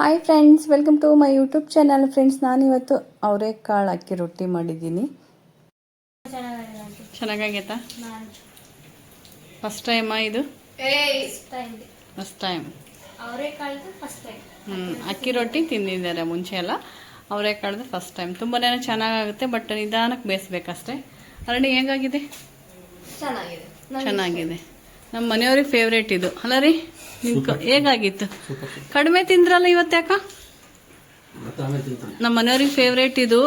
Hi friends welcome to my YouTube channel friends ನಾನಿವತ್ತು ಅವರೆಕಾಳು ಅಕ್ಕಿ ರೊಟ್ಟಿ ಮಾಡಿದ್ದೀನಿ. ಚೆನ್ನಾಗಾಗೈತಾ? ಫಸ್ಟ್ ಟೈಮಾ ಇದು? ಫಸ್ಟ್ ಟೈಮ್ ಅವರೆಕಾಳ್ದು ಫಸ್ಟ್ ಟೈಮ್ ಹ್ಞೂ ಅಕ್ಕಿ ರೊಟ್ಟಿ ತಿಂದಿದ್ದಾರೆ ಮುಂಚೆ ಎಲ್ಲ. ಅವರೇಕಾಳ್ದು ಫಸ್ಟ್ ಟೈಮ್ ತುಂಬಾ ಚೆನ್ನಾಗಾಗುತ್ತೆ ಬಟ್ ನಿಧಾನಕ್ಕೆ ಬೇಯಿಸ್ಬೇಕಷ್ಟೇ. ಅರಣಿ ಹೇಗಾಗಿದೆ? ಚೆನ್ನಾಗಿದೆ. ಚೆನ್ನಾಗಿದೆ. ನಮ್ಮ ಮನೆಯವ್ರಿಗೆ ಫೇವ್ರೇಟ್ ಇದು. ಅಲ್ಲ ರೀ? ಹೇಗಾಗಿತ್ತು? ಕಡಿಮೆ ತಿಂದ್ರಲ್ಲ ಇವತ್ತು ಯಾಕ? ನಮ್ಮ ಮನೆಯವ್ರಿಗೆ ಫೇವ್ರೇಟ್ ಇದು.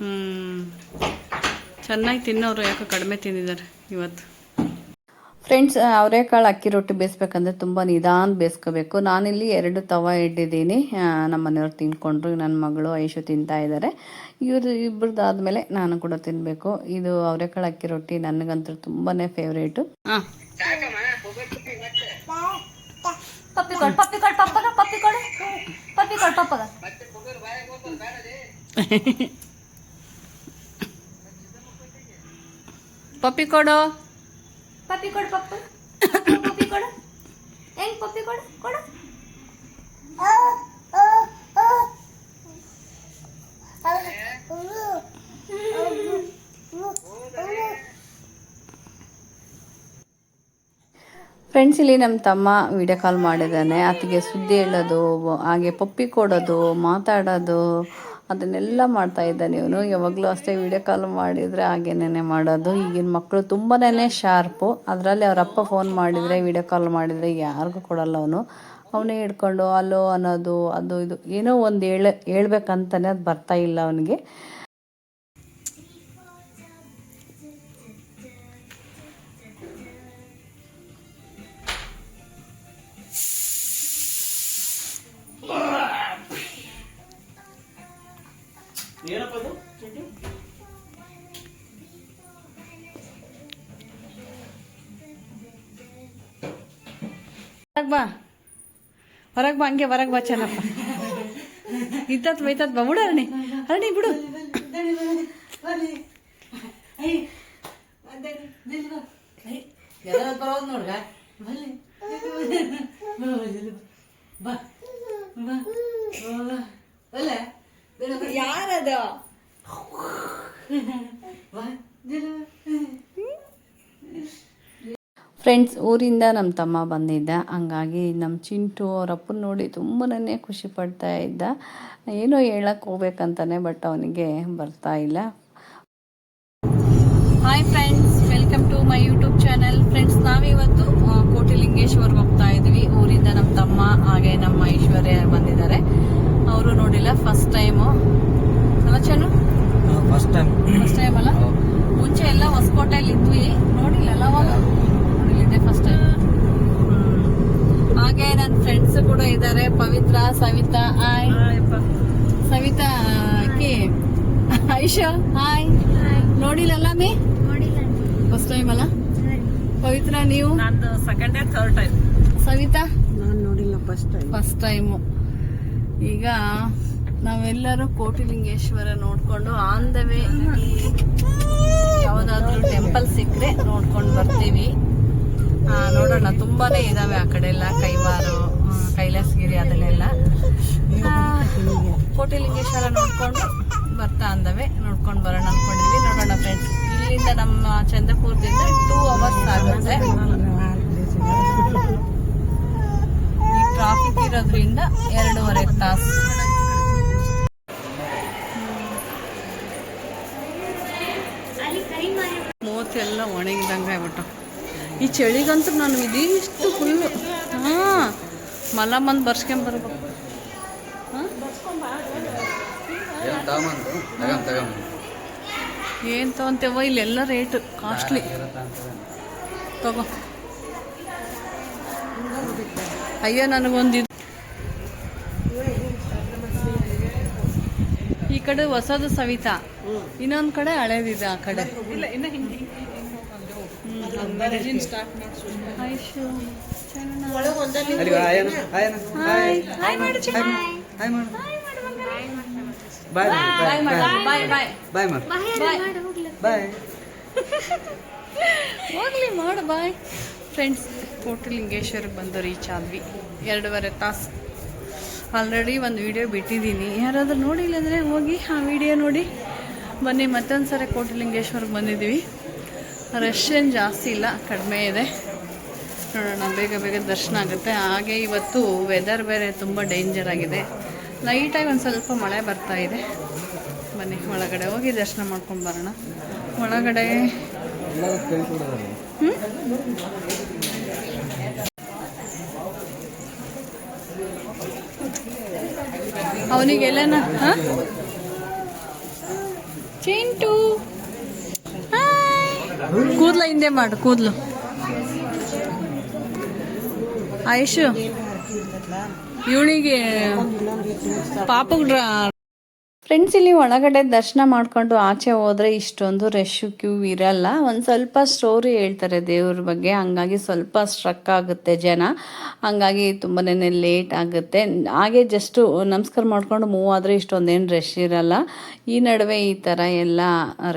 ಹ್ಮ್. ಚೆನ್ನಾಗಿ ತಿನ್ನೋರು ಯಾಕೆ ಕಡಿಮೆ ತಿಂದಿದ್ದಾರೆ ಇವತ್ತು. ಫ್ರೆಂಡ್ಸ್ ಅವರೆಕಾಳು ಅಕ್ಕಿ ರೊಟ್ಟಿ ಬೇಯಿಸ್ಬೇಕಂದ್ರೆ ತುಂಬ ನಿಧಾನ ಬೇಯಿಸ್ಕೋಬೇಕು. ನಾನಿಲ್ಲಿ ಎರಡು ತವ ಇಟ್ಟಿದ್ದೀನಿ. ನಮ್ಮ ಮನೆಯವ್ರು ತಿನ್ಕೊಂಡ್ರು ನನ್ನ ಮಗಳು ಐಶು ತಿಂತಾ ಇದ್ದಾರೆ ಇವರು ಇಬ್ಬರದಾದ್ಮೇಲೆ ನಾನು ಕೂಡ ತಿನ್ನಬೇಕು ಇದು ಅವರೆಕಾಳು ಅಕ್ಕಿ ರೊಟ್ಟಿ ನನಗಂತೂ ತುಂಬಾ ಫೇವ್ರೇಟು ಹಾಂ ಪಪ್ಪಿ ಕೊಡು ಪಪ್ಪಿ ಕೊಡು ಪಪ್ಪಗ ಪಪ್ಪಿ ಕೊಡು ಪಪ್ಪಿ ಕೊಡು ಪಪ್ಪಗ. ಪಪ್ಪಿ ಕೊಡು ಪಪ್ಪಿ ಕೊಡು ಪಪ್ಪ ಪಪ್ಪಿ ಕೊಡು ಹೆಂಗ್ ಪಪ್ಪಿ ಕೊಡು ಕೊಡು ಫ್ರೆಂಡ್ಸ್ ಇಲ್ಲಿ ನಮ್ಮ ತಮ್ಮ ವಿಡಿಯೋ ಕಾಲ್ ಮಾಡಿದ್ದಾನೆ ಆತಗೆ ಸುದ್ದಿ ಹೇಳೋದು, ಹಾಗೆ ಪಪ್ಪಿ ಕೊಡೋದು, ಮಾತಾಡೋದು, ಅದನ್ನೆಲ್ಲ ಮಾಡ್ತಾ ಇದ್ದಾನೆ ಇವನು. ಯಾವಾಗಲೂ ಅಷ್ಟೇ ವಿಡಿಯೋ ಕಾಲ್ ಮಾಡಿದರೆ ಹಾಗೇನೇ ಮಾಡೋದು. ಈಗಿನ ಮಕ್ಕಳು ತುಂಬಾ ಶಾರ್ಪು ಅದರಲ್ಲಿ ಅವ್ರ ಅಪ್ಪ ಫೋನ್ ಮಾಡಿದರೆ ವಿಡಿಯೋ ಕಾಲ್ ಮಾಡಿದರೆ ಯಾರಿಗೂ ಕೊಡಲ್ಲ ಅವನು. ಅವನೇ ಹಿಡ್ಕೊಂಡು ಅಲ್ಲೋ ಅನ್ನೋದು, ಅದು ಇದು, ಏನೋ ಒಂದು ಹೇಳ, ಹೇಳ್ಬೇಕಂತಾನೆ ಅದು ಬರ್ತಾ ಇಲ್ಲ ಅವನಿಗೆ. ಹೊರಗೆ ಬಾ ಹಂಗೆ ಹೊರಗೆ ಬಾ ಚೆನ್ನಪ್ಪ ಇದ್ದತ್ ಬೈತತ್ ಬಾ ಬಿಡು ಅರಣಿ ಅರಣಿ ಬಿಡು ಯಾರದು ಫ್ರೆಂಡ್ಸ್ ಊರಿಂದ ನಮ್ಮ ತಮ್ಮ ಬಂದಿದ್ದ. ಹಂಗಾಗಿ ನಮ್ಮ ಚಿಂಟು ಅವ್ರ ಅಪ್ಪನ ನೋಡಿ ತುಂಬನೇ ಖುಷಿ ಪಡ್ತಾ ಇದ್ದ. ಏನೋ ಹೇಳಕ್ಕೆ ಹೋಗ್ಬೇಕಂತಾನೆ ಬಟ್ ಅವನಿಗೆ ಬರ್ತಾ ಇಲ್ಲ. Hi friends welcome to my YouTube channel friends ನಾವಿವತ್ತು ಕೋಟಿ ಕೋಟಿಲಿಂಗೇಶ್ವರ್ಗೆ ಹೋಗ್ತಾ ಇದ್ವಿ. ಊರಿಂದ ನಮ್ಮ ತಮ್ಮ ಹಾಗೆ ನಮ್ಮ ಐಶ್ವರ್ಯ ಬಂದಿದ್ದಾರೆ ಅವರು ನೋಡಿಲ್ಲ ಫಸ್ಟ್ ಟೈಮು ಅಲ್ಲ ಚೆನ್ನು ಫಸ್ಟ್ ಟೈಮ್ ಫಸ್ಟ್ ಟೈಮ್ ಅಲ್ಲ ಮುಂಚೆ ಎಲ್ಲ ಹೊಸಕೋಟೆಯಲ್ಲಿ ಇದ್ವಿ ನೋಡಿಲ್ಲ ಅಲ್ಲ ಅವಾಗ ನೋಡಿಲ್ಲಿದ್ದೆ ಫಸ್ಟ್ ಟೈಮ್ ಹಾಗೆ ನನ್ನ ಫ್ರೆಂಡ್ಸ್ ಕೂಡ ಇದ್ದಾರೆ ಸವಿತಾ ಹಾಯ್ ಸವಿತಾ ಅಕ್ಕಿ ಐಶಾ ಹಾಯ್ ನೋಡಿಲ್ಲಲ್ಲ ಮೇ? ನೋಡಿಲ್ಲ. ಫಸ್ಟ್ ಟೈಮ್ ಅಲ್ಲ? ಪವಿತ್ರ ನೀವು? ನಂದು ಸೆಕೆಂಡ್ ಥರ್ಡ್ ಟೈಮ್ ಸವಿತಾ ನಾನು ನೋಡಿಲ್ಲ ಫಸ್ಟ್ ಟೈಮ್ ಫಸ್ಟ್ ಟೈಮು ಈಗ ನಾವೆಲ್ಲರೂ ಕೋಟಿಲಿಂಗೇಶ್ವರ ನೋಡ್ಕೊಂಡು ಆನ್ ದ ವೇ ಯಾವುದಾದ್ರೂ ಟೆಂಪಲ್ ಸಿಕ್ಕರೆ ನೋಡ್ಕೊಂಡು ಬರ್ತೀವಿ. ನೋಡೋಣ ತುಂಬಾನೇ ಇದಾವೆ ಆ ಕಡೆ ಎಲ್ಲ ಕೈವಾರು. ಕೈಲಾಸಗಿರಿ ಅದನ್ನೆಲ್ಲ ಆ, ಕೋಟಿಲಿಂಗೇಶ್ವರ ನೋಡ್ಕೊಂಡು ಬರ್ತಾ ಅಂದವೆ. ನೋಡ್ಕೊಂಡು ಬರೋಣ ಅನ್ಕೊಂಡಿದ್ವಿ. ನೋಡೋಣ ಫ್ರೆಂಡ್ಸ್ ಇಲ್ಲಿಂದ ನಮ್ಮ ಚಂದ್ರಪುರದಿಂದ ಟೂ ಅವರ್ಸ್ ಆಗುತ್ತೆ ಈ ಟ್ರಾಫಿಕ್ ಇರೋದ್ರಿಂದ ಎರಡೂವರೆ ತಾಸು. ಮೂವತ್ತೆಲ್ಲ ಒಣಗಿದಂಗೆ ಆಗ್ಬಿಟ್ಟು. ಈ ಚಳಿಗಂತೂ ನಾನು ಇದಿಷ್ಟು ಫುಲ್ಲು ಹಾಂ. ಮಲ ಬಂದು ಬರ್ಸ್ಕೊಂಬರ್ಬೇಕು ಹಾಂ ಏನು ತಗೊಂತೇವ ಇಲ್ಲೆಲ್ಲ ರೇಟ್ ಕಾಸ್ಟ್ಲಿ ತಗೋ ಅಯ್ಯೋ ನನಗೊಂದು ಇದು ಈ ಕಡೆ ಹೊಸದು ಸವಿತಾ ಇನ್ನೊಂದು ಕಡೆ ಹಳೇದಿದೆ ಆ ಕಡೆ ಮಾಡು ಚಿಕ್ಕ. ಬಾಯ್ ಹೋಗ್ಲಿ. ಮಾಡು ಬಾಯ್ ಫ್ರೆಂಡ್ಸ್ ಕೋಟಿಲಿಂಗೇಶ್ವರಿಗೆ ಬಂದು ರೀಚ್ ಆದ್ವಿ. ಎರಡೂವರೆ ತಾಸು. ಆಲ್ರೆಡಿ ಒಂದು ವಿಡಿಯೋ ಬಿಟ್ಟಿದ್ದೀನಿ. ಯಾರಾದರೂ ನೋಡಿಲ್ಲ ಅಂದರೆ ಹೋಗಿ ಆ ವಿಡಿಯೋ ನೋಡಿ. ಬನ್ನಿ ಮತ್ತೊಂದು ಸರಿ ಕೋಟಿಲಿಂಗೇಶ್ವರಕ್ಕೆ ಬಂದಿದ್ದೀವಿ. ರಶ್ ಏನು ಜಾಸ್ತಿ ಇಲ್ಲ ಕಡಿಮೆ ಇದೆ. ನೋಡೋಣ ಬೇಗ ಬೇಗ ದರ್ಶನ ಆಗುತ್ತೆ. ಹಾಗೆ ಇವತ್ತು ವೆದರ್ ಬೇರೆ ತುಂಬ ಡೇಂಜರ್ ಆಗಿದೆ. ಲೈಟಾಗಿ ಒಂದು ಸ್ವಲ್ಪ ಮಳೆ ಬರ್ತಾ ಇದೆ. ಬನ್ನಿ, ಒಳಗಡೆ ಹೋಗಿ ದರ್ಶನ ಮಾಡ್ಕೊಂಡು ಬರೋಣ. ಒಳಗಡೆ? ಅವನಿಗೆಲ್ಲನ ಹಾಂ? ಚಿಂಟು ಕೂದಲ ಹಿಂದೆ ಮಾಡು, ಕೂದಲು. ಆಯುಷು. ಇವಳಿಗೆ ಪಾಪಗ್ ಫ್ರೆಂಡ್ಸ್ ಇಲ್ಲಿ ಒಳಗಡೆ ದರ್ಶನ ಮಾಡ್ಕೊಂಡು ಆಚೆ ಹೋದರೆ ಇಷ್ಟೊಂದು ರಶ್ ಕ್ಯೂ ಇರಲ್ಲ. ಒಂದು ಸ್ವಲ್ಪ ಸ್ಟೋರಿ ಹೇಳ್ತಾರೆ ದೇವ್ರ ಬಗ್ಗೆ. ಹಂಗಾಗಿ ಸ್ವಲ್ಪ ಸ್ಟ್ರಕ್ ಆಗುತ್ತೆ ಜನ. ಹಂಗಾಗಿ ತುಂಬಾನೇ ಲೇಟ್ ಆಗುತ್ತೆ. ಹಾಗೆ ಜಸ್ಟು ನಮಸ್ಕಾರ ಮಾಡ್ಕೊಂಡು ಮೂವ್ ಆದರೆ ಇಷ್ಟೊಂದೇನು ರಶ್ ಇರಲ್ಲ. ಈ ನಡುವೆ ಈ ಥರ ಎಲ್ಲ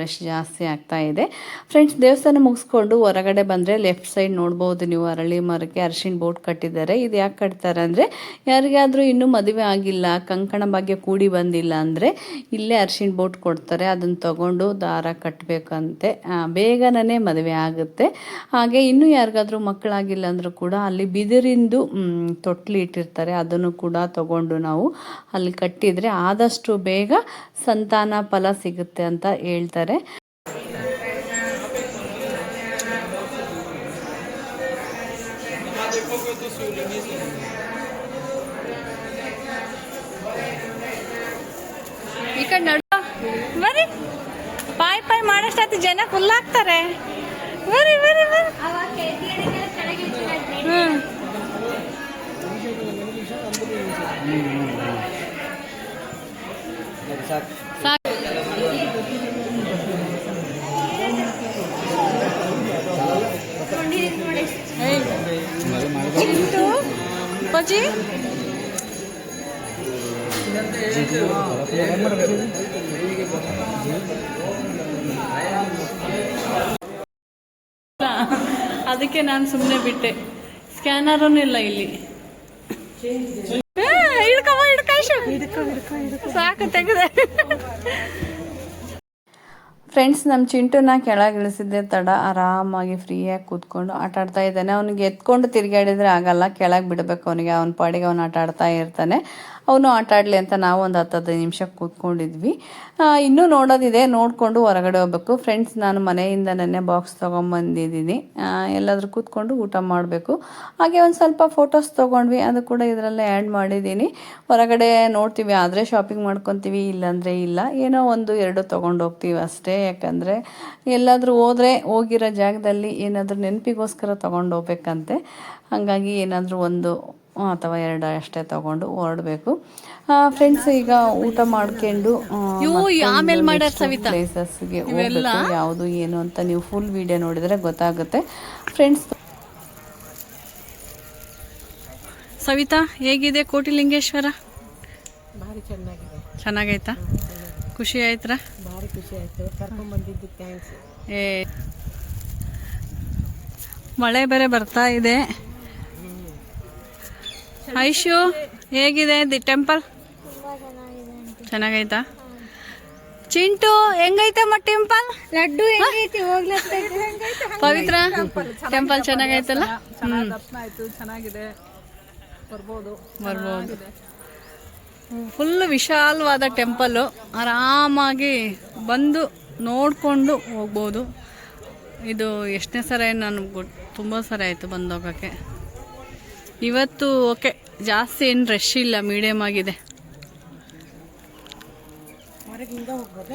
ರಶ್ ಜಾಸ್ತಿ ಆಗ್ತಾ ಇದೆ. ಫ್ರೆಂಡ್ಸ್ ದೇವಸ್ಥಾನ ಮುಗಿಸ್ಕೊಂಡು ಹೊರಗಡೆ ಬಂದರೆ ಲೆಫ್ಟ್ ಸೈಡ್ ನೋಡ್ಬೋದು ನೀವು. ಅರಳಿ ಮರಕ್ಕೆ ಅರಿಶಿಣ ಬೋಟ್ ಕಟ್ಟಿದ್ದಾರೆ. ಇದು ಯಾಕೆ ಕಟ್ತಾರೆ ಅಂದರೆ ಯಾರಿಗಾದರೂ ಇನ್ನೂ ಮದುವೆ ಆಗಿಲ್ಲ, ಕಂಕಣ ಭಾಗ್ಯ ಕೂಡಿ ಬಂದಿಲ್ಲ ಅಂದರೆ ಇಲ್ಲೇ ಅರ್ಶಿನ ಬೋಟ್ ಕೊಡ್ತಾರೆ, ಅದನ್ನು ತಗೊಂಡು ದಾರ ಕಟ್ಟಬೇಕಂತೆ ಬೇಗನೇ ಮದುವೆ ಆಗುತ್ತೆ. ಹಾಗೆ ಇನ್ನೂ ಯಾರಿಗಾದ್ರೂ ಮಕ್ಕಳಾಗಿಲ್ಲ ಅಂದರೂ ಕೂಡ ಅಲ್ಲಿ ಬಿದಿರಿಂದು ತೊಟ್ಲಿ ಇಟ್ಟಿರ್ತಾರೆ, ಅದನ್ನು ಕೂಡ ತಗೊಂಡು ನಾವು ಅಲ್ಲಿ ಕಟ್ಟಿದರೆ ಆದಷ್ಟು ಬೇಗ ಸಂತಾನ ಫಲ ಸಿಗುತ್ತೆ ಅಂತ ಹೇಳ್ತಾರೆ ಈ ಕಡೆ ನಡು ಬರ್ರಿ. ಪಾಯ್ ಪಾಯ್ ಮಾಡೋಷ್ಟೊತ್ತು ಜನ ಫುಲ್ ಆಗ್ತಾರೆ. ಬರ್ರಿ ಬರ್ರಿ ಬರ್ರಿ. ಹ್ಮ್. ಸಾಕು ಚಿಂಟು ಪಜಿ ಅದಕ್ಕೆ ನಾನು ಸುಮ್ಮನೆ ಬಿಟ್ಟೆ. ಸ್ಕ್ಯಾನರೂ ಇಲ್ಲ ಇಲ್ಲಿ. ಹಿಡ್ಕಮ್ಮ ಹಿಡ್ಕ. ಸಾಕು ತೆಗೆದೆ. ಫ್ರೆಂಡ್ಸ್ ನಮ್ಮ ಚಿಂಟುನ ಕೆಳಗೆ ಇಳಿಸಿದ್ದೆ ತಡ, ಆರಾಮಾಗಿ ಫ್ರೀಯಾಗಿ ಕೂತ್ಕೊಂಡು ಆಟ ಆಡ್ತಾ ಇದ್ದಾನೆ. ಅವನಿಗೆ ಎತ್ಕೊಂಡು ತಿರುಗಾಡಿದ್ರೆ ಆಗಲ್ಲ, ಕೆಳಗೆ ಬಿಡಬೇಕು ಅವನಿಗೆ. ಅವನ ಪಾಡಿಗೆ ಅವನು ಆಟ ಆಡ್ತಾ ಇರ್ತಾನೆ. ಅವನು ಆಟ ಆಡಲಿ ಅಂತ ನಾವು ಒಂದು ಹತ್ತು ಹದಿನೈದು ನಿಮಿಷ ಕೂತ್ಕೊಂಡಿದ್ವಿ. ಇನ್ನೂ ನೋಡೋದಿದೆ, ನೋಡಿಕೊಂಡು ಹೊರಗಡೆ ಹೋಗ್ಬೇಕು. ಫ್ರೆಂಡ್ಸ್ ನಾನು ಮನೆಯಿಂದ ನೆನ್ನೆ ಬಾಕ್ಸ್ ತೊಗೊಂಬಂದಿದ್ದೀನಿ. ಎಲ್ಲಾದರೂ ಕೂತ್ಕೊಂಡು ಊಟ ಮಾಡಬೇಕು. ಹಾಗೆ ಒಂದು ಸ್ವಲ್ಪ ಫೋಟೋಸ್ ತೊಗೊಂಡ್ವಿ, ಅದು ಕೂಡ ಇದರಲ್ಲೇ ಆ್ಯಡ್ ಮಾಡಿದ್ದೀನಿ. ಹೊರಗಡೆ ನೋಡ್ತೀವಿ, ಆದರೆ ಶಾಪಿಂಗ್ ಮಾಡ್ಕೊತೀವಿ, ಇಲ್ಲಾಂದರೆ ಇಲ್ಲ. ಏನೋ ಒಂದು ಎರಡು ತೊಗೊಂಡು ಹೋಗ್ತೀವಿ ಅಷ್ಟೇ. ಯಾಕಂದರೆ ಎಲ್ಲಾದರೂ ಹೋದರೆ ಹೋಗಿರೋ ಜಾಗದಲ್ಲಿ ಏನಾದರೂ ನೆನಪಿಗೋಸ್ಕರ ತೊಗೊಂಡು ಹೋಗ್ಬೇಕಂತೆ. ಹಾಗಾಗಿ ಏನಾದರೂ ಒಂದು ಅಥವಾ ಎರಡು ಅಷ್ಟೇ ತಗೊಂಡು ಹೊರಡಬೇಕು. ಫ್ರೆಂಡ್ಸ್ ಈಗ ಊಟ ಮಾಡ್ಕೊಂಡು ಪ್ಲೇಸಸ್ಗೆ ಹೋಗ್ಬೇಕು. ಯಾವುದು ಏನು ಅಂತ ನೀವು ಫುಲ್ ವಿಡಿಯೋ ನೋಡಿದರೆ ಗೊತ್ತಾಗುತ್ತೆ. ಫ್ರೆಂಡ್ಸ್ ಸವಿತಾ ಹೇಗಿದೆ ಕೋಟಿಲಿಂಗೇಶ್ವರ? ಭಾರಿ ಚೆನ್ನಾಗಿದೆ. ಚೆನ್ನಾಗೈತಾ? ಖುಷಿ ಆಯ್ತ್ರಾ? ಭಾರಿ ಖುಷಿ ಆಯ್ತು. ಕರ್ಕೊಂಡ್ ಬಂದಿದ್ದು ಥ್ಯಾಂಕ್ಸ್ ಏ ಮಳೆ ಬೇರೆ ಬರ್ತಾ ಇದೆ. ಐಶು ಹೇಗಿದೆ ದಿ ಟೆಂಪಲ್? ಚೆನ್ನಾಗೈತಾ? ಚಿಂಟು ಹೆಂಗೈತಮ್ಮ ಟೆಂಪಲ್? ಲಡ್ಡು ಹೆಂಗೈತಿ? ಪವಿತ್ರ? ಟೆಂಪಲ್ ಚೆನ್ನಾಗೈತಲ್ಲ? ಹ್ಮ್. ಆಯ್ತು. ಚೆನ್ನಾಗಿದೆ. ಬರ್ಬೋದು. ಬರ್ಬೋದು. ಫುಲ್ ವಿಶಾಲವಾದ ಟೆಂಪಲ್ಲು ಆರಾಮಾಗಿ ಬಂದು ನೋಡಿಕೊಂಡು ಹೋಗ್ಬೋದು. ಇದು ಎಷ್ಟನೇ ಸರ ನಾನು ಗೊತ್ತು ತುಂಬ ಸರ ಆಯಿತು ಬಂದೋಗೋಕ್ಕೆ ಇವತ್ತು ಓಕೆ ಜಾಸ್ತಿ ಏನು ರಶ್ ಇಲ್ಲ ಮೀಡಿಯಮ್ ಆಗಿದೆ.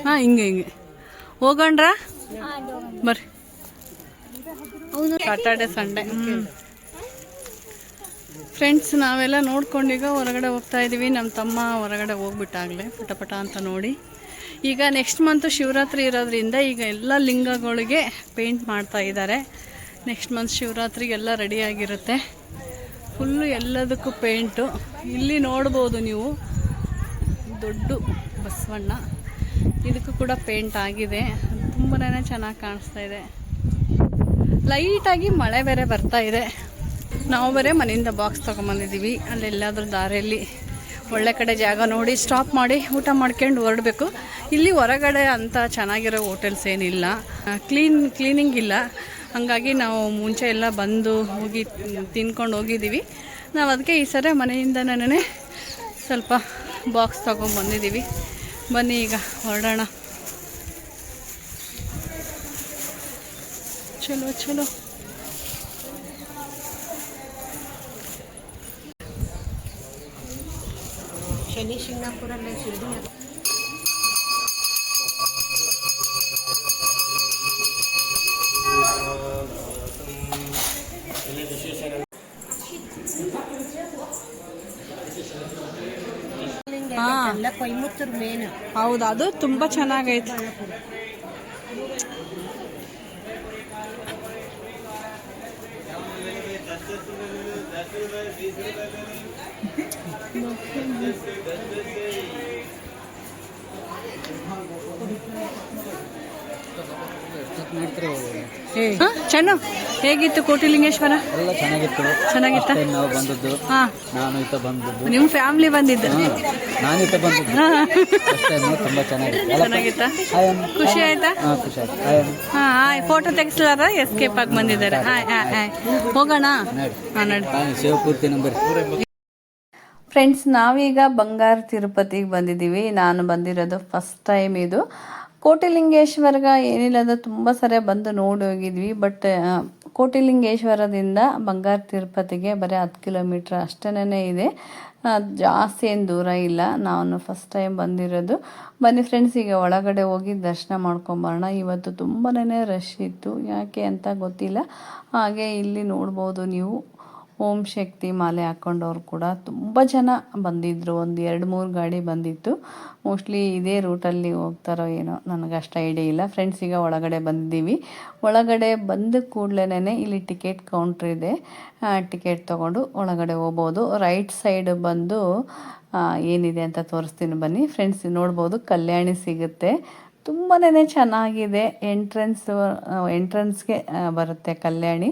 ಹಾಂ ಹಿಂಗೆ ಹಿಂಗೆ. ಹೋಗೋಣ್ರಾ ಬರ್ರಿ. ಸಾಟರ್ಡೆ ಸಂಡೇ ಹ್ಞೂ ಫ್ರೆಂಡ್ಸ್ ನಾವೆಲ್ಲ ನೋಡ್ಕೊಂಡೀಗ ಹೊರಗಡೆ ಹೋಗ್ತಾ ಇದ್ದೀವಿ ನಮ್ಮ ತಮ್ಮ ಹೊರಗಡೆ ಹೋಗ್ಬಿಟ್ಟಾಗಲೇ ಪಟ ಪಟ ಅಂತ ನೋಡಿ. ಈಗ ನೆಕ್ಸ್ಟ್ ಮಂತು ಶಿವರಾತ್ರಿ ಇರೋದ್ರಿಂದ ಈಗ ಎಲ್ಲ ಲಿಂಗಗಳಿಗೆ ಪೇಂಟ್ ಮಾಡ್ತಾ ಇದ್ದಾರೆ. ನೆಕ್ಸ್ಟ್ ಮಂತ್ ಶಿವರಾತ್ರಿಗೆಲ್ಲ ರೆಡಿಯಾಗಿರುತ್ತೆ ಫುಲ್ಲು ಎಲ್ಲದಕ್ಕೂ ಪೇಂಟು ಇಲ್ಲಿ ನೋಡ್ಬೋದು ನೀವು. ದೊಡ್ಡ ಬಸವಣ್ಣ. ಇದಕ್ಕೂ ಕೂಡ ಪೇಂಟ್ ಆಗಿದೆ. ತುಂಬಾ ಚೆನ್ನಾಗಿ ಕಾಣಿಸ್ತಾ ಇದೆ. ಲೈಟಾಗಿ ಮಳೆ ಬೇರೆ ಬರ್ತಾ ಇದೆ. ನಾವು ಬರೀ ಮನೆಯಿಂದ ಬಾಕ್ಸ್ ತೊಗೊಂಬಂದಿದ್ದೀವಿ. ಅಲ್ಲೆಲ್ಲಾದರೂ ದಾರಿಯಲ್ಲಿ ಒಳ್ಳೆ ಕಡೆ ಜಾಗ ನೋಡಿ ಸ್ಟಾಪ್ ಮಾಡಿ ಊಟ ಮಾಡ್ಕೊಂಡು ಹೊರಡಬೇಕು. ಇಲ್ಲಿ ಹೊರಗಡೆ ಅಂತ ಚೆನ್ನಾಗಿರೋ ಹೋಟೆಲ್ಸ್ ಏನಿಲ್ಲ. ಕ್ಲೀನ್ ಕ್ಲೀನಿಂಗ್ ಇಲ್ಲ. ಹಾಗಾಗಿ ನಾವು ಮುಂಚೆ ಎಲ್ಲ ಬಂದು ಹೋಗಿ ತಿನ್ಕೊಂಡು ಹೋಗಿದ್ದೀವಿ. ನಾವು ಅದಕ್ಕೆ ಈ ಸರಿ ಮನೆಯಿಂದನೇ ಸ್ವಲ್ಪ ಬಾಕ್ಸ್ ತೊಗೊಂಬಂದಿದ್ದೀವಿ. ಬನ್ನಿ ಈಗ ಹೊರಡೋಣ. ಚಲೋ ಚಲೋ. ಶನಿ ಶಿರ್ಡಿ ಎಲ್ಲ ಕೊಯಮತ್ತೂರು ಮೇನ್ ಹೌದು ಅದು ತುಂಬಾ ಚೆನ್ನಾಗೈತೆ. ಚೆನ್ನು ಹೇಗಿತ್ತು ಕೋಟಿಲಿಂಗೇಶ್ವರ? ಎಲ್ಲ ಚೆನ್ನಾಗಿತ್ತು. ಚೆನ್ನಾಗಿತ್ತ? ನಾವು ಬಂದದ್ದು. ಹಾ. ನಾನು ಇತ್ತ ಬಂದದ್ದು. ನಿಮ್ಮ ಫ್ಯಾಮಿಲಿ ಬಂದಿದ್ದು. ನಾನು ಇತ್ತ ಬಂದದ್ದು. ತುಂಬ ಚೆನ್ನಾಗಿತ್ತು. ಚೆನ್ನಾಗಿತ್ತಾ? ಖುಷಿ ಆಯ್ತಾ? ಹಾ ಖುಷಿ ಆಯ್ತು. Hi photo ತೆಗಿಸ್ಲಾರ? ಎಸ್ಕೇಪ್ ಆಗಿ ಬಂದಿದ್ದಾರೆ. ಹಾಯ್ ಹಾಯ್ ಹೋಗೋಣ? ಹಾ ನಡಿ. ಹಾಯ್ ಶಿವಪೂರ್ತಿ ನಂಬರ್ ಫ್ರೆಂಡ್ಸ್ ನಾವೀಗ ಬಂಗಾರ ತಿರುಪತಿಗೆ ಬಂದಿದ್ದೀವಿ. ನಾನು ಬಂದಿರೋದು ಫಸ್ಟ್ ಟೈಮ್ ಇದು. ಕೋಟಿಲಿಂಗೇಶ್ವರ್ಗ ಏನಿಲ್ಲ ಅದು ತುಂಬ ಸರಿ ಬಂದು ನೋಡಿ ಹೋಗಿದ್ವಿ ಬಟ್ ಕೋಟಿಲಿಂಗೇಶ್ವರದಿಂದ ಬಂಗಾರ ತಿರುಪತಿಗೆ ಬರೀ ಹತ್ತು ಕಿಲೋಮೀಟ್ರ್ ಅಷ್ಟೇ ಇದೆ. ಜಾಸ್ತಿ ಏನು ದೂರ ಇಲ್ಲ. ನಾನು ಫಸ್ಟ್ ಟೈಮ್ ಬಂದಿರೋದು. ಬನ್ನಿ ಫ್ರೆಂಡ್ಸ್ ಈಗ ಒಳಗಡೆ ಹೋಗಿ ದರ್ಶನ ಮಾಡ್ಕೊಂಬರೋಣ ಇವತ್ತು ತುಂಬಾ ರಶ್ ಇತ್ತು. ಯಾಕೆ ಅಂತ ಗೊತ್ತಿಲ್ಲ. ಹಾಗೆ ಇಲ್ಲಿ ನೋಡ್ಬೋದು ನೀವು. ಓಂ ಶಕ್ತಿ ಮಾಲೆ ಹಾಕ್ಕೊಂಡವ್ರು ಕೂಡ ತುಂಬ ಜನ ಬಂದಿದ್ದರು ಒಂದು ಎರಡು ಮೂರು ಗಾಡಿ ಬಂದಿತ್ತು. ಮೋಸ್ಟ್ಲಿ ಇದೇ ರೂಟಲ್ಲಿ ಹೋಗ್ತಾರೋ ಏನೋ ನನಗೆ ಅಷ್ಟು ಐಡಿಯಾ ಇಲ್ಲ. ಫ್ರೆಂಡ್ಸ್ ಈಗ ಒಳಗಡೆ ಬಂದಿದ್ದೀವಿ. ಒಳಗಡೆ ಬಂದ ಕೂಡಲೇ ಇಲ್ಲಿ ಟಿಕೆಟ್ ಕೌಂಟ್ರ್ ಇದೆ. ಟಿಕೆಟ್ ತೊಗೊಂಡು ಒಳಗಡೆ ಹೋಗ್ಬೋದು. ರೈಟ್ ಸೈಡ್ ಬಂದು ಏನಿದೆ ಅಂತ ತೋರಿಸ್ತೀನಿ ಬನ್ನಿ. ಫ್ರೆಂಡ್ಸ್ ನೋಡ್ಬೋದು. ಕಲ್ಯಾಣಿ ಸಿಗುತ್ತೆ. ತುಂಬಾ ಚೆನ್ನಾಗಿದೆ ಎಂಟ್ರೆನ್ಸ್ ಎಂಟ್ರೆನ್ಸ್ಗೆ ಬರುತ್ತೆ ಕಲ್ಯಾಣಿ.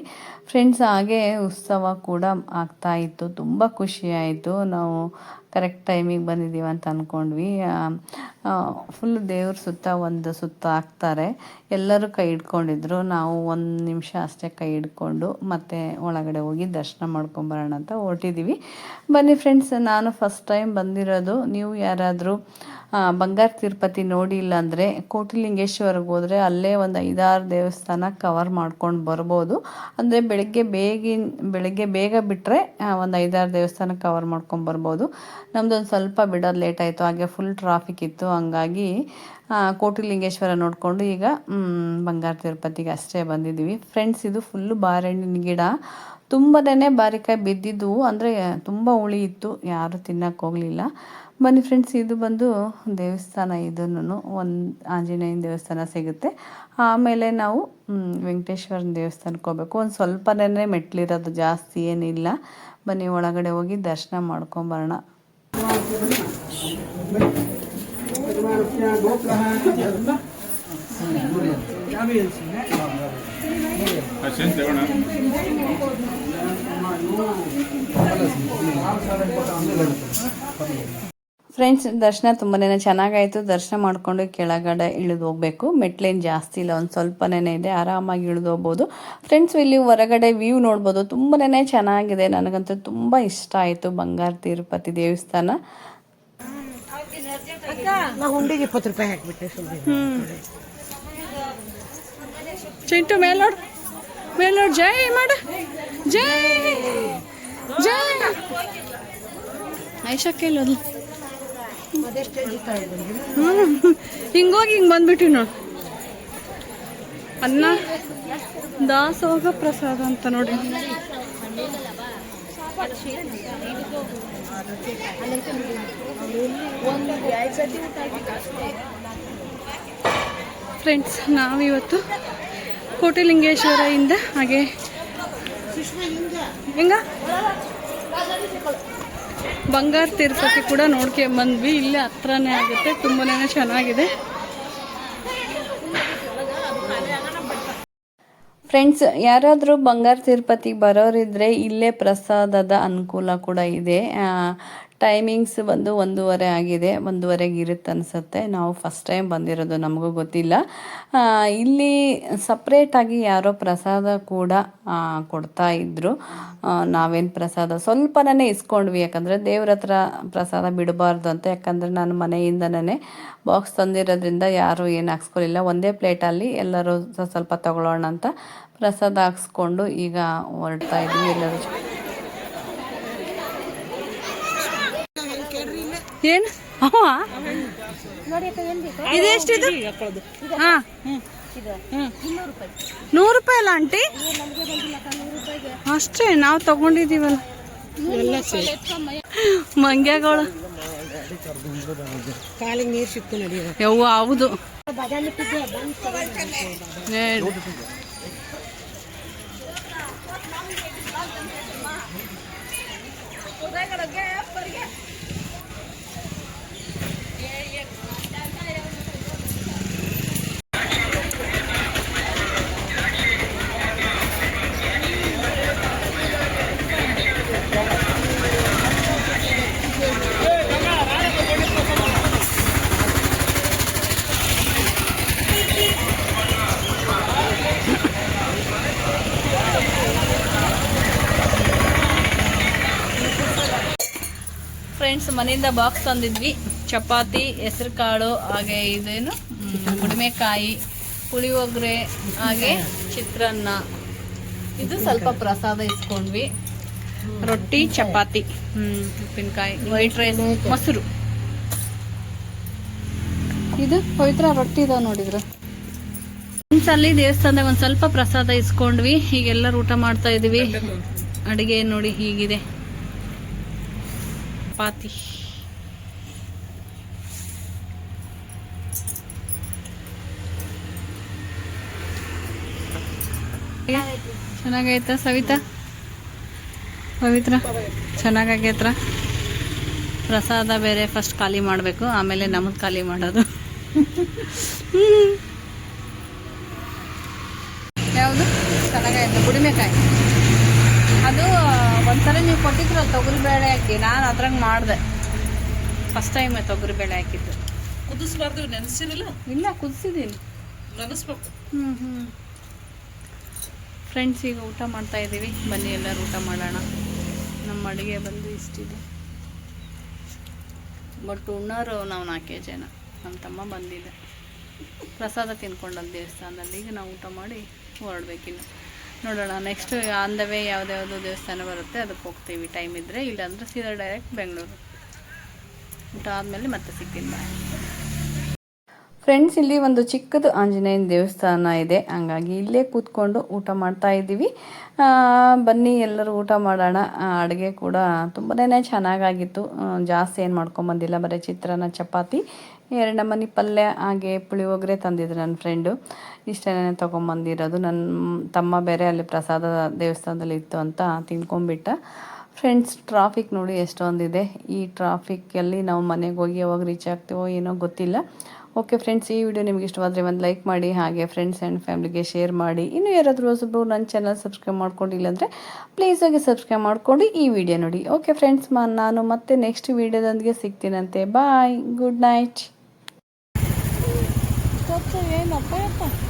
ಫ್ರೆಂಡ್ಸ್ ಹಾಗೆ ಉತ್ಸವ ಕೂಡ ಆಗ್ತಾ ಇತ್ತು. ತುಂಬ ಖುಷಿ ಆಯಿತು. ನಾವು ಕರೆಕ್ಟ್ ಟೈಮಿಗೆ ಬಂದಿದ್ದೀವಿ ಅಂತ ಅಂದ್ಕೊಂಡ್ವಿ ಫುಲ್ ದೇವ್ರ ಸುತ್ತ ಒಂದು ಸುತ್ತ ಹಾಕ್ತಾರೆ. ಎಲ್ಲರೂ ಕೈ ಹಿಡ್ಕೊಂಡಿದ್ರು. ನಾವು ಒಂದು ನಿಮಿಷ ಅಷ್ಟೇ ಕೈ ಹಿಡ್ಕೊಂಡು ಮತ್ತೆ ಒಳಗಡೆ ಹೋಗಿ ದರ್ಶನ ಮಾಡ್ಕೊಂಬರೋಣ ಅಂತ ಹೊರಟಿದ್ದೀವಿ. ಬನ್ನಿ ಫ್ರೆಂಡ್ಸ್ ನಾನು ಫಸ್ಟ್ ಟೈಮ್ ಬಂದಿರೋದು. ನೀವು ಯಾರಾದರೂ ಬಂಗಾರ ತಿರುಪತಿ ನೋಡಿಲ್ಲ ಅಂದರೆ ಕೋಟಿಲಿಂಗೇಶ್ವರ್ಗೆ ಹೋದರೆ ಅಲ್ಲೇ ಒಂದು ಐದಾರು ದೇವಸ್ಥಾನ ಕವರ್ ಮಾಡ್ಕೊಂಡು ಬರ್ಬೋದು. ಅಂದರೆ ಬೆಳಗ್ಗೆ ಬೇಗಿನ, ಬೆಳಗ್ಗೆ ಬೇಗ ಬಿಟ್ಟರೆ ಒಂದು ಐದಾರು ದೇವಸ್ಥಾನ ಕವರ್ ಮಾಡ್ಕೊಂಡು ಬರ್ಬೋದು. ನಮ್ಮದೊಂದು ಸ್ವಲ್ಪ ಬಿಡೋದು ಲೇಟ್ ಆಯಿತು, ಹಾಗೆ ಫುಲ್ ಟ್ರಾಫಿಕ್ ಇತ್ತು. ಹಂಗಾಗಿ ಕೋಟಿಲಿಂಗೇಶ್ವರ ನೋಡಿಕೊಂಡು ಈಗ ಬಂಗಾರ ತಿರುಪತಿಗೆ ಅಷ್ಟೇ ಬಂದಿದ್ದೀವಿ. ಫ್ರೆಂಡ್ಸ್ ಇದು ಫುಲ್ಲು ಬಾರೆಹಣ್ಣಿನ ಗಿಡ. ತುಂಬನೇ ಬಾರಿಕಾಯಿ ಬಿದ್ದಿದ್ದು ಅಂದರೆ, ತುಂಬ ಹುಳಿ ಇತ್ತು, ಯಾರು ತಿನ್ನಕ್ಕೆ ಹೋಗಲಿಲ್ಲ. ಬನ್ನಿ ಫ್ರೆಂಡ್ಸ್ ಇದು ಬಂದು ದೇವಸ್ಥಾನ ಇದನ್ನು. ಒಂದು ಆಂಜನೇಯನ ದೇವಸ್ಥಾನ ಸಿಗುತ್ತೆ. ಆಮೇಲೆ ನಾವು ವೆಂಕಟೇಶ್ವರನ ದೇವಸ್ಥಾನಕ್ಕೆ ಹೋಗ್ಬೇಕು. ಒಂದು ಸ್ವಲ್ಪನೇ ಮೆಟ್ಲಿರೋದು ಜಾಸ್ತಿ ಏನಿಲ್ಲ. ಬನ್ನಿ, ಒಳಗಡೆ ಹೋಗಿ ದರ್ಶನ ಮಾಡ್ಕೊಂಬರೋಣ. ಫ್ರೆಂಡ್ಸ್ ದರ್ಶನ ತುಂಬನೇ ಚೆನ್ನಾಗಾಯಿತು. ದರ್ಶನ ಮಾಡಿಕೊಂಡು ಕೆಳಗಡೆ ಇಳಿದು ಹೋಗಬೇಕು. ಮೆಟ್ಲೇನು ಜಾಸ್ತಿ ಇಲ್ಲ ಒಂದು ಸ್ವಲ್ಪನೇ ಇದೆ. ಆರಾಮಾಗಿ ಇಳಿದು ಹೋಗ್ಬೋದು. ಫ್ರೆಂಡ್ಸ್ ಇಲ್ಲಿ ಹೊರಗಡೆ ವ್ಯೂ ನೋಡ್ಬೋದು. ತುಂಬನೇ ಚೆನ್ನಾಗಿದೆ. ನನಗಂತೂ ತುಂಬ ಇಷ್ಟ ಆಯಿತು ಬಂಗಾರ ತಿರುಪತಿ ದೇವಸ್ಥಾನ. ಹುಂಡಿಗೆ ಇಪ್ಪತ್ತು ರೂಪಾಯಿ ಹಾಕ್ಬಿಟ್ಟೆ ಚಿಂಟು ಮೇಲೋಡ್ ಮೇಲೋಡ್ ಜೈ ಮಾಡು. ಹಿಂಗೋಗಿ ಹಿಂಗೆ ಬಂದ್ಬಿಟ್ಟಿವಿ ನೋಡಿ. ಅನ್ನ ದಾಸೋಗ ಪ್ರಸಾದ ಅಂತ ನೋಡಿ ಫ್ರೆಂಡ್ಸ್ ನಾವಿವತ್ತು ಕೋಟಿಲಿಂಗೇಶ್ವರದಿಂದ ಹಾಗೆ ಹೆಂಗ? ಬಂಗಾರ ತಿರುಪತಿ ಕೂಡ ನೋಡ್ಕೊಂಡು ಬಂದ್ವಿ. ಇಲ್ಲೇ ಹತ್ರನೇ ಆಗುತ್ತೆ. ತುಂಬಾನೇ ಚೆನ್ನಾಗಿದೆ. ಫ್ರೆಂಡ್ಸ್ ಯಾರಾದರೂ ಬಂಗಾರ ತಿರುಪತಿಗೆ ಬರೋರಿದ್ರೆ ಇಲ್ಲೇ ಪ್ರಸಾದದ ಅನುಕೂಲ ಕೂಡ ಇದೆ. ಟೈಮಿಂಗ್ಸ್ ಬಂದು ಒಂದೂವರೆ ಆಗಿದೆ, ಒಂದೂವರೆಗೆ ಇರುತ್ತೆ ಅನಿಸುತ್ತೆ. ನಾವು ಫಸ್ಟ್ ಟೈಮ್ ಬಂದಿರೋದು ನಮಗೂ ಗೊತ್ತಿಲ್ಲ. ಇಲ್ಲಿ ಸಪ್ರೇಟಾಗಿ ಯಾರೋ ಪ್ರಸಾದ ಕೂಡ ಕೊಡ್ತಾ ಇದ್ದರು ನಾವೇನು ಪ್ರಸಾದ ಸ್ವಲ್ಪನೇ ಇಸ್ಕೊಂಡ್ವಿ, ಯಾಕಂದರೆ ದೇವ್ರ ಹತ್ರ ಪ್ರಸಾದ ಬಿಡಬಾರ್ದು ಅಂತ. ಯಾಕಂದರೆ ನಾನು ಮನೆಯಿಂದನೇ ಬಾಕ್ಸ್ ತಂದಿರೋದ್ರಿಂದ ಯಾರೂ ಏನು ಹಾಕ್ಸ್ಕೊಳ್ಳಿಲ್ಲ ಒಂದೇ ಪ್ಲೇಟಲ್ಲಿ ಎಲ್ಲರೂ ಸ್ವಲ್ಪ ತಗೊಳ್ಳೋಣ ಅಂತ ಪ್ರಸಾದ ಹಾಕ್ಸ್ಕೊಂಡು ಈಗ ಹೊರಡ್ತಾ ಇದ್ವಿ ಎಲ್ಲರೂ. ಏನು? ಇದೆಷ್ಟಿದು ಹಾಂ. ನೂರು ರೂಪಾಯಿ ಅಲ್ಲ ಆಂಟಿ? ಅಷ್ಟೇ ನಾವು ತಗೊಂಡಿದ್ದೀವಲ್ಲ. ಮಂಗ್ಯಗಳು. ಕಾಲಿಗೆ ನೀರು ನಡೆಯುವ ಯವ್ವ ಹೌದು. ಮನೆಯಿಂದ ಬಾಕ್ಸ್ ತಂದಿದ್ವಿ. ಚಪಾತಿ ಹೆಸರು ಕಾಳು ಹಾಗೆ ಇದೇನು? ಮುಡಿಮೆಕಾಯಿ ಪುಳಿಯೋಗ್ರೆ ಹಾಗೆ ಚಿತ್ರಾನ್ನ. ಇದು ಸ್ವಲ್ಪ ಪ್ರಸಾದ ಇಸ್ಕೊಂಡ್ವಿ. ರೊಟ್ಟಿ ಚಪಾತಿ ಹ್ಮ್ ಉಪ್ಪಿನಕಾಯಿ ವೈಟ್ ರೈಸ್ ಮೊಸರು. ಇದು ಪವಿತ್ರ ರೊಟ್ಟಿ ಇದಾವ ನೋಡಿದ್ರ. ಅಲ್ಲಿ ದೇವಸ್ಥಾನದಾಗ ಒಂದ್ ಸ್ವಲ್ಪ ಪ್ರಸಾದ ಇಸ್ಕೊಂಡ್ವಿ. ಹೀಗೆಲ್ಲರೂ ಊಟ ಮಾಡ್ತಾ ಇದೀವಿ ಅಡಿಗೆ ನೋಡಿ ಹೀಗಿದೆ. ಚಪಾತಿ. ಚೆನ್ನಾಗೈತಾ ಸವಿತಾ? ಪವಿತ್ರ? ಚೆನ್ನಾಗೈತ್ರ ಪ್ರಸಾದ ಬೇರೆ ಫಸ್ಟ್ ಖಾಲಿ ಮಾಡಬೇಕು, ಆಮೇಲೆ ನಮಗೆ ಖಾಲಿ ಮಾಡೋದು. ಯಾವುದು? ಚೆನ್ನಾಗೈತೆ ಬುಡಿಮೆಕಾಯಿ ಅದು ಒಂದ್ಸಲ ನೀವು ಕೊಟ್ಟಿದ್ರಲ್ಲ ತೊಗರಿಬೇಳೆ ಹಾಕಿ ನಾನು ಅದ್ರಂಗೆ ಮಾಡಿದೆ. ಫಸ್ಟ್ ಟೈಮ್ ತೊಗರಿಬೇಳೆ ಹಾಕಿದ್ದು. ಕುದಿಸ್ಬಾರ್ದು ನೆನೆಸಿರಲಿಲ್ಲ ಇಲ್ಲ ಕುದಿಸಿದ್ದೀನಿ ನೆನೆಸ್ಬೇಕು. ಹ್ಞೂ ಹ್ಞೂ ಫ್ರೆಂಡ್ಸ್ ಈಗ ಊಟ ಮಾಡ್ತಾ ಇದ್ದೀವಿ ಬನ್ನಿ ಎಲ್ಲರೂ ಊಟ ಮಾಡೋಣ. ನಮ್ಮ ಅಡುಗೆ ಬಂದು ಇಷ್ಟಿದೆ. ಬಟ್ ಉಣ್ಣೋರು ನಾವು ನಾಲ್ಕೇ ಜನ. ನಮ್ಮ ತಮ್ಮ ಬಂದಿದೆ. ಪ್ರಸಾದ ತಿನ್ಕೊಂಡಲ್ಲಿ ದೇವಸ್ಥಾನದಲ್ಲಿ. ಈಗ ನಾವು ಊಟ ಮಾಡಿ ಹೊರಡ್ಬೇಕಿನ್ನು. ನೋಡೋಣ. ನೆಕ್ಸ್ಟ್ ಆನ್ ದ ವೇ ಯಾವುದ್ಯಾವುದು ದೇವಸ್ಥಾನ ಬರುತ್ತೆ, ಅದಕ್ಕೆ ಹೋಗ್ತೀವಿ. ಟೈಮ್ ಇದ್ದರೆ ಇಲ್ಲಾಂದ್ರೆ ಸೀದಾ ಡೈರೆಕ್ಟ್ ಬೆಂಗಳೂರು. ಊಟ ಆದಮೇಲೆ ಮತ್ತೆ ಸಿಗ್ತೀನಿ. ಫ್ರೆಂಡ್ಸ್ ಇಲ್ಲಿ ಒಂದು ಚಿಕ್ಕದು ಆಂಜನೇಯನ ದೇವಸ್ಥಾನ ಇದೆ. ಹಂಗಾಗಿ ಇಲ್ಲೇ ಕೂತ್ಕೊಂಡು ಊಟ ಮಾಡ್ತಾ ಇದ್ದೀವಿ. ಬನ್ನಿ, ಎಲ್ಲರೂ ಊಟ ಮಾಡೋಣ. ಅಡುಗೆ ಕೂಡ ತುಂಬಾ ಚೆನ್ನಾಗಾಗಿತ್ತು. ಜಾಸ್ತಿ ಏನು ಮಾಡ್ಕೊಂಬಂದಿಲ್ಲ ಬರೀ ಚಿತ್ರಾನ್ನ, ಚಪಾತಿ. ಎರಡು ನಮ್ಮನೆ ಪಲ್ಯ ಹಾಗೆ ಪುಳಿಯೋಗರೆ ತಂದಿದ್ರು ನನ್ನ ಫ್ರೆಂಡು ಇಷ್ಟನೇ ತೊಗೊಂಬಂದಿರೋದು. ನನ್ನ ತಮ್ಮ ಬೇರೆ ಅಲ್ಲಿ ಪ್ರಸಾದ ದೇವಸ್ಥಾನದಲ್ಲಿ ಇತ್ತು ಅಂತ ತಿನ್ಕೊಂಬಿಟ್ಟ ಫ್ರೆಂಡ್ಸ್ ಟ್ರಾಫಿಕ್ ನೋಡಿ ಎಷ್ಟೊಂದಿದೆ. ಈ ಟ್ರಾಫಿಕ್ಕಲ್ಲಿ ನಾವು ಮನೆಗೆ ಹೋಗಿ ಯಾವಾಗ ರೀಚ್ ಆಗ್ತೀವೋ ಏನೋ ಗೊತ್ತಿಲ್ಲ. ಓಕೆ ಫ್ರೆಂಡ್ಸ್ ಈ ವಿಡಿಯೋ ನಿಮ್ಗೆ ಇಷ್ಟವಾದರೆ ಒಂದು ಲೈಕ್ ಮಾಡಿ, ಹಾಗೆ ಫ್ರೆಂಡ್ಸ್ ಆ್ಯಂಡ್ ಫ್ಯಾಮ್ಲಿಗೆ ಶೇರ್ ಮಾಡಿ. ಇನ್ನೂ ಯಾರಾದರೂ ಹೊಸಬ್ರು ನನ್ನ ಚಾನಲ್ ಸಬ್ಸ್ಕ್ರೈಬ್ ಮಾಡ್ಕೊಂಡಿಲ್ಲ ಅಂದರೆ ಪ್ಲೀಸ್ ಹೋಗಿ ಸಬ್ಸ್ಕ್ರೈಬ್ ಮಾಡ್ಕೊಂಡು ಈ ವಿಡಿಯೋ ನೋಡಿ. ಓಕೆ ಫ್ರೆಂಡ್ಸ್ ನಾನು ಮತ್ತೆ ನೆಕ್ಸ್ಟ್ ವಿಡಿಯೋದೊಂದಿಗೆ ಸಿಗ್ತೀನಂತೆ. Bye good night bien la.